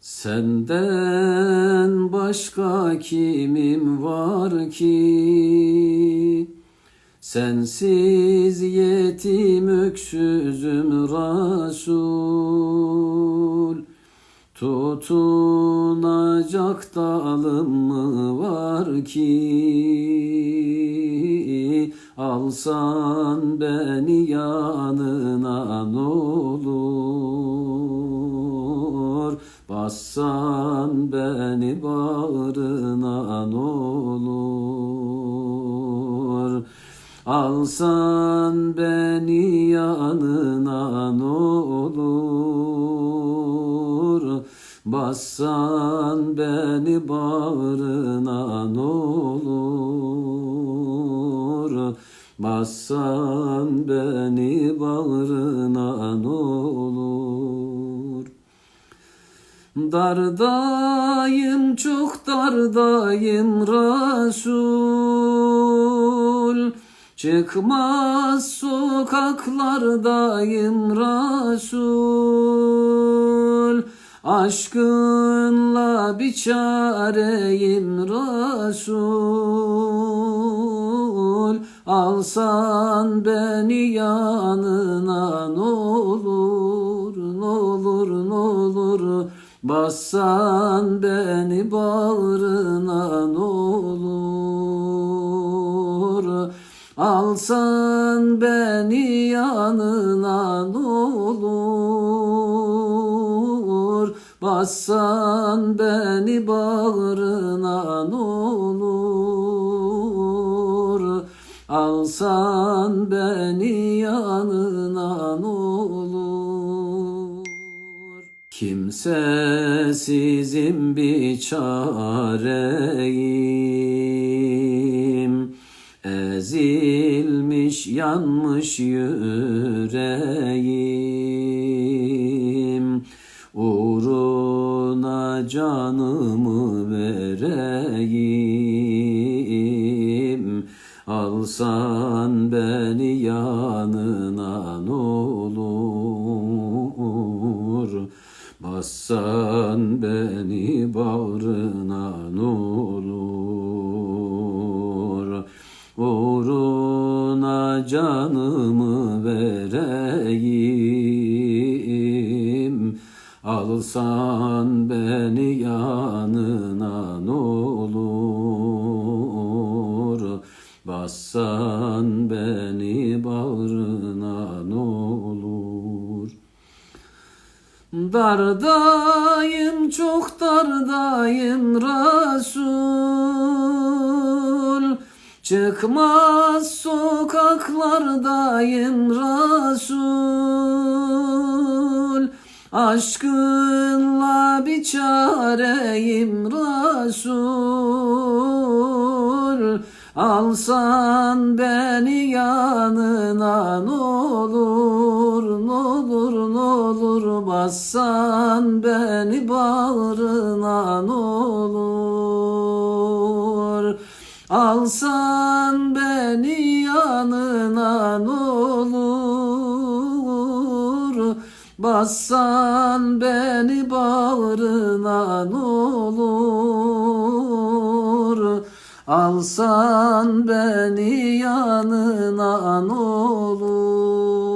Senden başka kimim var ki? Sensiz yetim öksüzüm Resul Tutunacak dalım mı var ki Alsan beni yanına ne Bassan beni bağrına ne olur. Alsan beni yanına ne olur. Bassan beni bağrına ne olur. Bassan beni bağrına Dardayım çok dardayım Resul Çıkmaz sokaklardayım Resul Aşkınla bir çareyim Resul Alsan beni yanına Bassan beni bağrına ne olur? Alsan beni yanına ne olur? Bassan beni bağrına ne olur? Alsan beni yanına ne olur Kimsesizim bir çareyim Ezilmiş yanmış yüreğim. Uğruna canımı vereyim. Alsan beni Bassan beni bağrına ne olur. Uğruna canımı vereyim. Alsan beni yanına ne olur. Bassan beni bağrına ne olur Dardayım çok dardayım Resul Çıkmaz sokaklardayım Resul Aşkınla bir çareyim Resul Alsan beni yanına ne olur ne olur ne olur. Bassan beni bağrına ne olur. Alsan beni yanına ne olur. Bassan beni bağrına ne olur Alsan beni yanına ne olur?